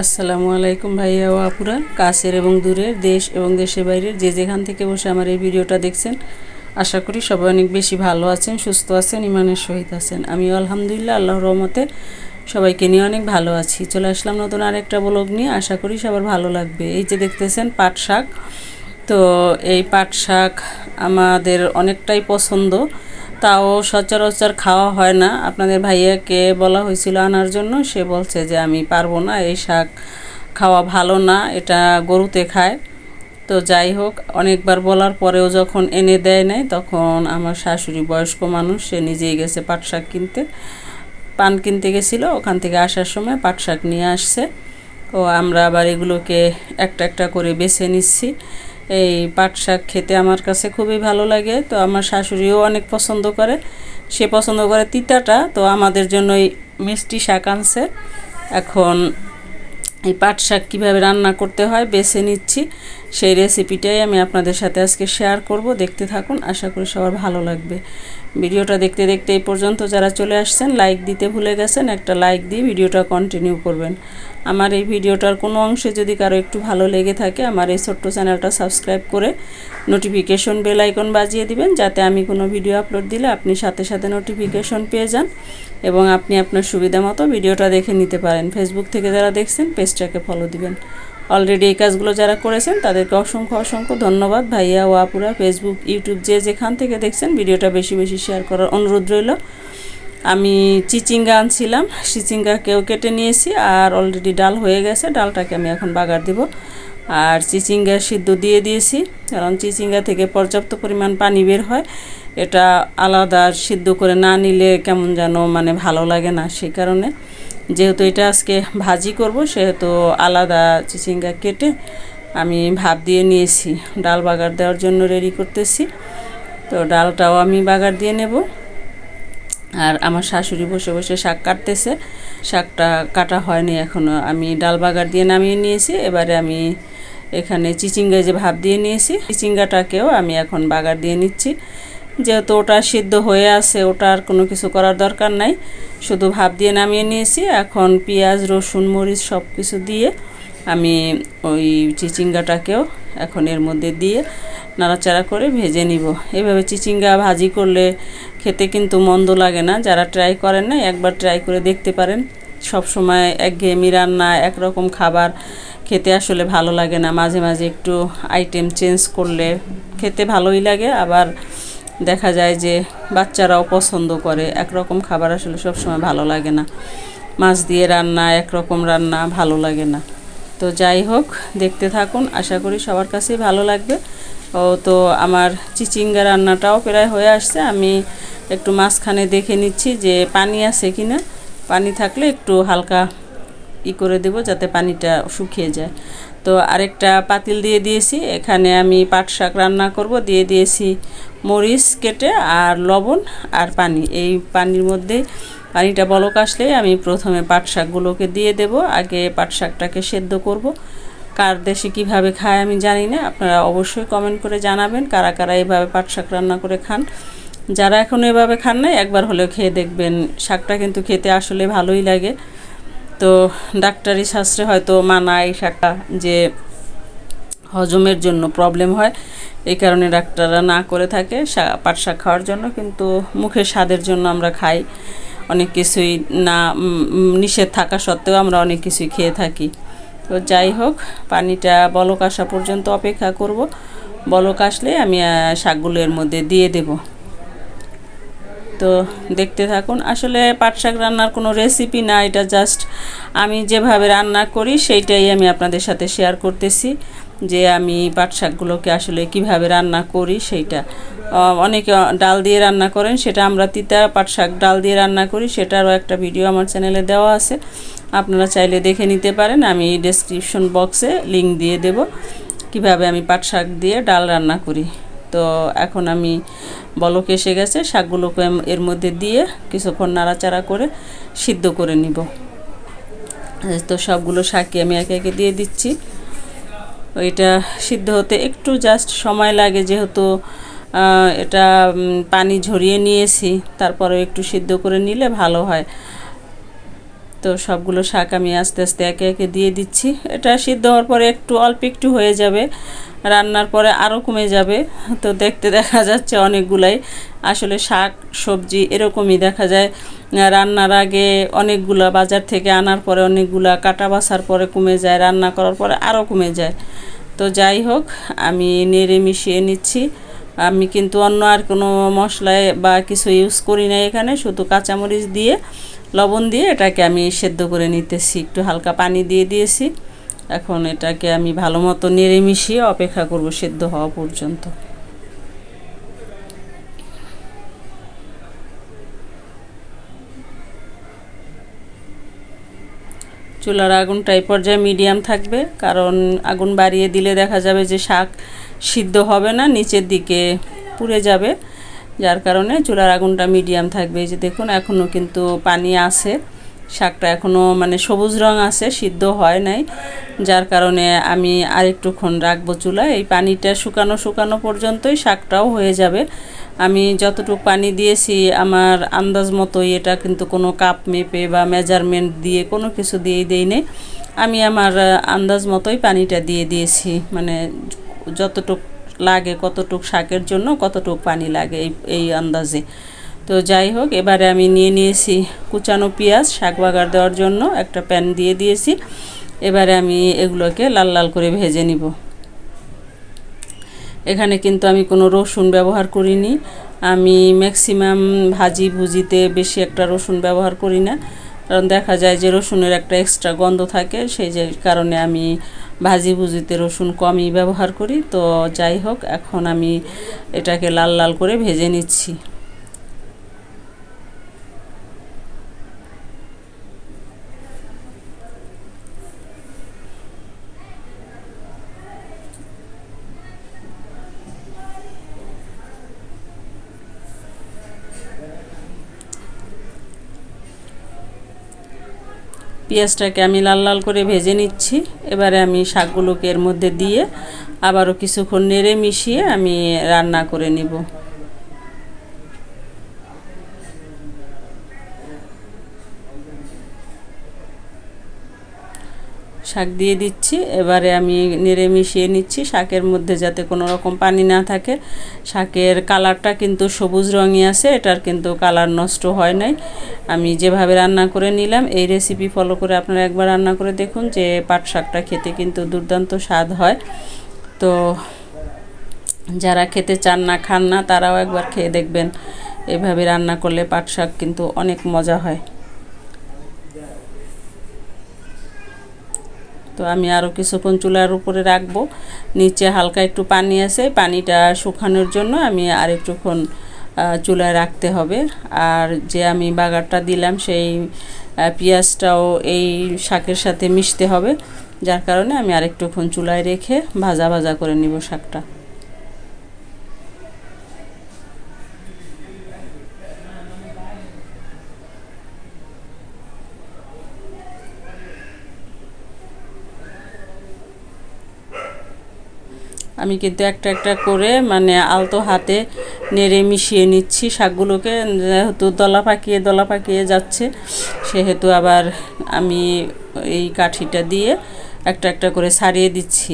আসসালামু আলাইকুম ভাইয়া ও আপুরা। কাছের এবং দূরের দেশ এবং দেশের বাইরের যে যেখান থেকে বসে আমার এই ভিডিওটা দেখছেন, আশা করি সবাই অনেক বেশি ভালো আছেন, সুস্থ আছেন ইমানের সহিত আছেন। আমি আলহামদুলিল্লাহ আল্লাহ রহমতে সবাইকে নিয়ে অনেক ভালো আছি। চলে আসলাম নতুন আরেকটা ব্লগ নিয়ে। আশা করি সবার ভালো লাগবে। এই যে দেখতেছেন পাট শাক। তো এই পাট শাক আমাদের অনেকটাই পছন্দ। তাও সচরাচর খাওয়া হয় না। আপনাদের ভাইয়াকে বলা হয়েছিল আনার জন্য। সে বলছে যে, আমি পারব না, এই শাক খাওয়া ভালো না, এটা গরুতে খায়। তো যাই হোক, অনেকবার বলার পরেও যখন এনে দেয় নাই, তখন আমার শাশুড়ি বয়স্ক মানুষ, সে নিজেই গেছে পাট শাক কিনতে। পান কিনতে গেছিল, ওখান থেকে আসার সময় পাট শাক নিয়ে আসছে। ও, আমরা আবার এগুলোকে একটা একটা করে বেছে নিচ্ছি। এই পাট শাক খেতে আমার কাছে খুবই ভালো লাগে। তো আমার শাশুড়িও অনেক পছন্দ করে। সে পছন্দ করে তিতাটা, তো আমাদের জন্য এই মিষ্টি শাক আনছে। এখন এই পাট শাক কীভাবে রান্না করতে হয় বেছে নিচ্ছি। সেই রেসিপিটাই আমি আপনাদের সাথে আজকে শেয়ার করব। দেখতে থাকুন, আশা করি সবার ভালো লাগবে। ভিডিওটা দেখতে দেখতে এই পর্যন্ত যারা চলে আসছেন লাইক দিতে ভুলে গেছেন, একটা লাইক দিয়ে ভিডিওটা কন্টিনিউ করবেন। আমার এই ভিডিওটার কোনো অংশে যদি কারও একটু ভালো লেগে থাকে, আমার এই ছোট্ট চ্যানেলটা সাবস্ক্রাইব করে নোটিফিকেশন বেল আইকন বাজিয়ে দিবেন, যাতে আমি কোনো ভিডিও আপলোড দিলে আপনি সাথে সাথে নোটিফিকেশন পেয়ে যান এবং আপনি আপনার সুবিধা মতো ভিডিওটা দেখে নিতে পারেন। ফেসবুক থেকে যারা দেখছেন পেজটাকে ফলো দিবেন। অলরেডি এই কাজগুলো যারা করেছেন, তাদেরকে অসংখ্য অসংখ্য ধন্যবাদ। ভাইয়া ও আপুরা ফেসবুক ইউটিউব যে যেখান থেকে দেখছেন, ভিডিওটা বেশি বেশি শেয়ার করার অনুরোধ রইল। আমি চিচিঙ্গা আনছিলাম চিচিঙ্গাকেও কেটে নিয়েছি, আর অলরেডি ডাল হয়ে গেছে, ডালটাকে আমি এখন বাগার দিব। আর চিচিঙ্গা সিদ্ধ দিয়ে দিয়েছি, কারণ চিচিঙ্গা থেকে পর্যাপ্ত পরিমাণ পানি বের হয়। এটা আলাদা সিদ্ধ করে না নিলে কেমন যেন মানে ভালো লাগে না, সেই কারণে। যেহেতু এটা আজকে ভাজি করব, সেহেতু আলাদা চিচিঙ্গা কেটে আমি ভাপ দিয়ে নিয়েছি। ডাল বাগার দেওয়ার জন্য রেডি করতেছি। তো ডালটাও আমি বাগার দিয়ে নেব। আর আমার শাশুড়ি বসে বসে শাক কাটতেছে। শাকটা কাটা হয়নি এখনও আমি ডাল বাগার দিয়ে নামিয়ে নিয়েছি। এবারে আমি এখানে চিচিঙ্গায় যে ভাপ দিয়ে নিয়েছি, চিচিঙ্গাটাকেও আমি এখন বাগার দিয়ে নিচ্ছি। যেহেতু ওটা সিদ্ধ হয়ে আছে ওটার কোনো কিছু করার দরকার নাই। শুধু ভাপ দিয়ে নামিয়ে নিয়েছি। এখন পেঁয়াজ, রসুন, মরিচ সব কিছু দিয়ে আমি ওই চিচিঙ্গাটাকেও এখন এর মধ্যে দিয়ে নাড়াচাড়া করে ভেজে নিব। এভাবে চিচিঙ্গা ভাজি করলে খেতে কিন্তু মন্দ লাগে না। যারা ট্রাই করেন না একবার ট্রাই করে দেখতে পারেন। সব সময় একঘেয়েমি রান্না, একরকম খাবার খেতে আসলে ভালো লাগে না। মাঝে মাঝে একটু আইটেম চেঞ্জ করলে খেতে ভালোই লাগে। আবার দেখা যায় যে বাচ্চারাও পছন্দ করে। একরকম খাবার আসলে সবসময় ভালো লাগে না। মাছ দিয়ে রান্না একরকম রান্না ভালো লাগে না। তো যাই হোক, দেখতে থাকুন। আশা করি সবার কাছেই ভালো লাগবে। ও তো আমার চিচিঙ্গা রান্নাটাও প্রায় হয়ে আসছে। আমি একটু মাঝখানে দেখে নিচ্ছি যে পানি আছে কি না পানি থাকলে একটু হালকা ই করে দেব যাতে পানিটা শুকিয়ে যায়। তো আরেকটা পাতিল দিয়ে দিয়েছি। এখানে আমি পাট শাক রান্না করব। দিয়ে দিয়েছি মরিচ, কেটে আর লবণ আর পানি। এই পানির মধ্যে পানিটা বলক আসলে আমি প্রথমে পাট শাকগুলোকে দিয়ে দেব। আগে পাট শাকটাকে সেদ্ধ করব। কার দেশে কীভাবে খায় আমি জানি না। আপনারা অবশ্যই কমেন্ট করে জানাবেন কারা কারা এইভাবে পাট শাক রান্না করে খান। যারা এখন এভাবে খান না একবার হলেও খেয়ে দেখবেন। শাকটা কিন্তু খেতে আসলে ভালোই লাগে। তো ডাক্তারি শাস্ত্রে হয়তো মানায় শাকটা যে হজমের জন্য প্রবলেম হয়, এই কারণে ডাক্তাররা না করে থাকে পাট শাক খাওয়ার জন্য, কিন্তু মুখের স্বাদের জন্য আমরা খাই। অনেক কিছুই না নিষেধ থাকা সত্ত্বেও আমরা অনেক কিছুই খেয়ে থাকি। তো যাই হোক, পানিটা বলক আসা পর্যন্ত অপেক্ষা করব। বলক আসলে আমি শাকগুলো এর মধ্যে দিয়ে দেব। তো দেখতে থাকুন। আসলে পাট শাক রান্নার কোনো রেসিপি না, এটা জাস্ট আমি যেভাবে রান্না করি সেইটাই আমি আপনাদের সাথে শেয়ার করতেছি যে আমি পাট শাকগুলোকে আসলে কীভাবে রান্না করি সেইটা। অনেকে ডাল দিয়ে রান্না করেন, সেটা আমরা তিতা পাট শাক ডাল দিয়ে রান্না করি, সেটারও একটা ভিডিও আমার চ্যানেলে দেওয়া আছে। আপনারা চাইলে দেখে নিতে পারেন, আমি ডেসক্রিপশন বক্সে লিংক দিয়ে দেব। কীভাবে আমি পাট শাক দিয়ে ডাল রান্না করি। তো এখন আমি বলক এসে গেছে, শাকগুলোকে এর মধ্যে দিয়ে কিছুক্ষণ নাড়াচাড়া করে সিদ্ধ করে নিব। তো সবগুলো শাকই আমি একে একে দিয়ে দিচ্ছি। এটা সিদ্ধ হতে একটু জাস্ট সময় লাগে যেহেতু এটা পানি ঝরিয়ে নিয়েছি তারপরে একটু সিদ্ধ করে নিলে ভালো হয়। তো সবগুলো শাক আমি আস্তে আস্তে একে একে দিয়ে দিচ্ছি। এটা সিদ্ধ হওয়ার পরে একটু, অল্প একটু হয়ে যাবে। রান্নার পরে আরও কমে যাবে। তো দেখতে দেখা যাচ্ছে অনেকগুলাই। আসলে শাক, সবজি এরকমই দেখা যায়। রান্নার আগে অনেকগুলা বাজার থেকে আনার পরে অনেকগুলা কাটা বাছার পরে কমে যায়, রান্না করার পরে আরও কমে যায়। তো যাই হোক, আমি নেড়ে মিশিয়ে নিচ্ছি। আমি কিন্তু অন্য আর কোনো মশলায় বা কিছু ইউজ করি না এখানে, শুধু কাঁচামরিচ দিয়ে, লবণ দিয়ে এটাকে আমি সেদ্ধ করে নিতেছি। একটু হালকা পানি দিয়ে দিয়েছি। এখন এটাকে আমি ভালো মতো নেড়ে মিশিয়ে অপেক্ষা করব সেদ্ধ হওয়া পর্যন্ত। চুলার আগুনটা এই পর্যায়ে মিডিয়াম থাকবে, কারণ আগুন বাড়িয়ে দিলে দেখা যাবে যে শাক সিদ্ধ হবে না, নিচের দিকে পুড়ে যাবে। যার কারণে চুলার আগুনটা মিডিয়াম থাকবে। যে দেখুন এখনও কিন্তু পানি আছে। শাকটা এখনও মানে সবুজ রং আছে, সিদ্ধ হয় নাই। যার কারণে আমি আরেকটুক্ষণ রাখব চুলা এই পানিটা শুকানো শুকানো পর্যন্তই শাকটাও হয়ে যাবে। আমি যতটুকু পানি দিয়েছি, আমার আন্দাজ মতোই এটা কিন্তু কোনো কাপ মেপে বা মেজারমেন্ট দিয়ে কোনো কিছু দিয়েই দেই নেই। আমি আমার আন্দাজ মতোই পানিটা দিয়ে দিয়েছি। মানে যতটুক লাগে, কতটুক শাকের জন্য কতটুক পানি লাগে এই এই আন্দাজে। তো যাই হোক, এবারে আমি নিয়ে নিয়েছি কুচানো পেঁয়াজ, শাক বাগার দেওয়ার জন্য একটা প্যান দিয়ে দিয়েছি। এবারে আমি এগুলোকে লাল লাল করে ভেজে নিব। এখানে কিন্তু আমি কোনো রসুন ব্যবহার করিনি। আমি ম্যাক্সিমাম ভাজি ভুজিতে বেশি একটা রসুন ব্যবহার করি না। কারণ দেখা যায় যে রসুনের একটা এক্সট্রা গন্ধ থাকে, সেই যে কারণে আমি ভাজি ভুজিতে রসুন কমই ব্যবহার করি। তো যাই হোক, এখন আমি এটাকে লাল লাল করে ভেজে নিচ্ছি। পেঁয়াজটাকে আমি লাল লাল করে ভেজে নিচ্ছি। এবারে আমি শাকগুলোকে এর মধ্যে দিয়ে আবারও কিছুক্ষণ নেড়ে মিশিয়ে আমি রান্না করে নিব। শাক দিয়ে দিচ্ছি। এবারে আমি নেড়ে মিশিয়ে নিচ্ছি শাকের মধ্যে যাতে কোনো রকম পানি না থাকে। শাকের কালারটা কিন্তু সবুজ রঙই আছে, এটার কিন্তু কালার নষ্ট হয় নাই। আমি যেভাবে রান্না করে নিলাম, এই রেসিপি ফলো করে আপনারা একবার রান্না করে দেখুন যে পাট শাকটা খেতে কিন্তু দুর্দান্ত স্বাদ হয়। তো যারা খেতে চান না, খান না, তারাও একবার খেয়ে দেখবেন। এভাবে রান্না করলে পাট শাক কিন্তু অনেক মজা হয়। তো আমি আরও কিছুক্ষণ চুলার উপরে রাখব। নিচে হালকা একটু পানি আছে, পানিটা শুকানোর জন্য আমি আর একটুক্ষণ চুলায় রাখতে হবে। আর যে আমি বাগারটা দিলাম সেই পেঁয়াজটাও এই শাকের সাথে মিশতে হবে। যার কারণে আমি আরেকটুক্ষণ চুলায় রেখে ভাজা ভাজা করে নিব শাকটা। আমি কিন্তু একটা একটা করে মানে আলতো হাতে নেড়ে মিশিয়ে নিচ্ছি শাকগুলোকে। যেহেতু দলা পাকিয়ে দলা পাকিয়ে যাচ্ছে, সেহেতু আবার আমি এই কাঠিটা দিয়ে একটা একটা করে সারিয়ে দিচ্ছি।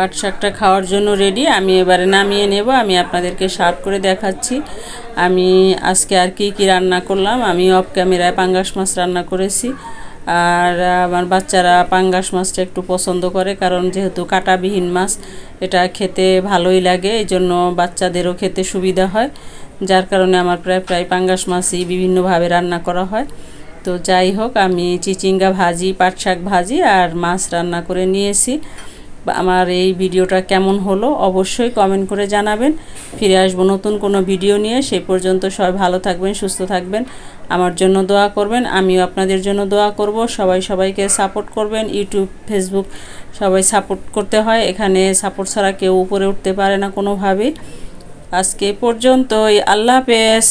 পাট শাকটা খাওয়ার জন্য রেডি আমি এবারে নামিয়ে নেব, আমি আপনাদেরকে সার্ভ করে দেখাচ্ছি। আমি আজকে আর কি কি রান্না করলাম, আমি অফ ক্যামেরায় পাঙ্গাস মাছ রান্না করেছি। আর আমার বাচ্চারা পাঙ্গাস মাছটা একটু পছন্দ করে, কারণ যেহেতু কাটাবিহীন মাছ, এটা খেতে ভালোই লাগে এই জন্য বাচ্চাদেরও খেতে সুবিধা হয়। যার কারণে আমার প্রায় প্রায় পাঙ্গাস মাছই বিভিন্নভাবে রান্না করা হয়। তো যাই হোক, আমি চিচিঙ্গা ভাজি, পাট শাক ভাজি আর মাছ রান্না করে নিয়েছি। আমার এই ভিডিওটা কেমন হলো অবশ্যই কমেন্ট করে জানাবেন। ফিরে আসব নতুন কোনো ভিডিও নিয়ে। সেই পর্যন্ত সবাই ভালো থাকবেন, সুস্থ থাকবেন। আমার জন্য দোয়া করবেন, আমিও আপনাদের জন্য দোয়া করব। সবাই সবাইকে সাপোর্ট করবেন। ইউটিউব ফেসবুক সবাই সাপোর্ট করতে হয়। এখানে সাপোর্ট ছাড়া কেউ উপরে উঠতে পারে না কোনোভাবেই। আজকে পর্যন্তই। আল্লাহ হাফেজ।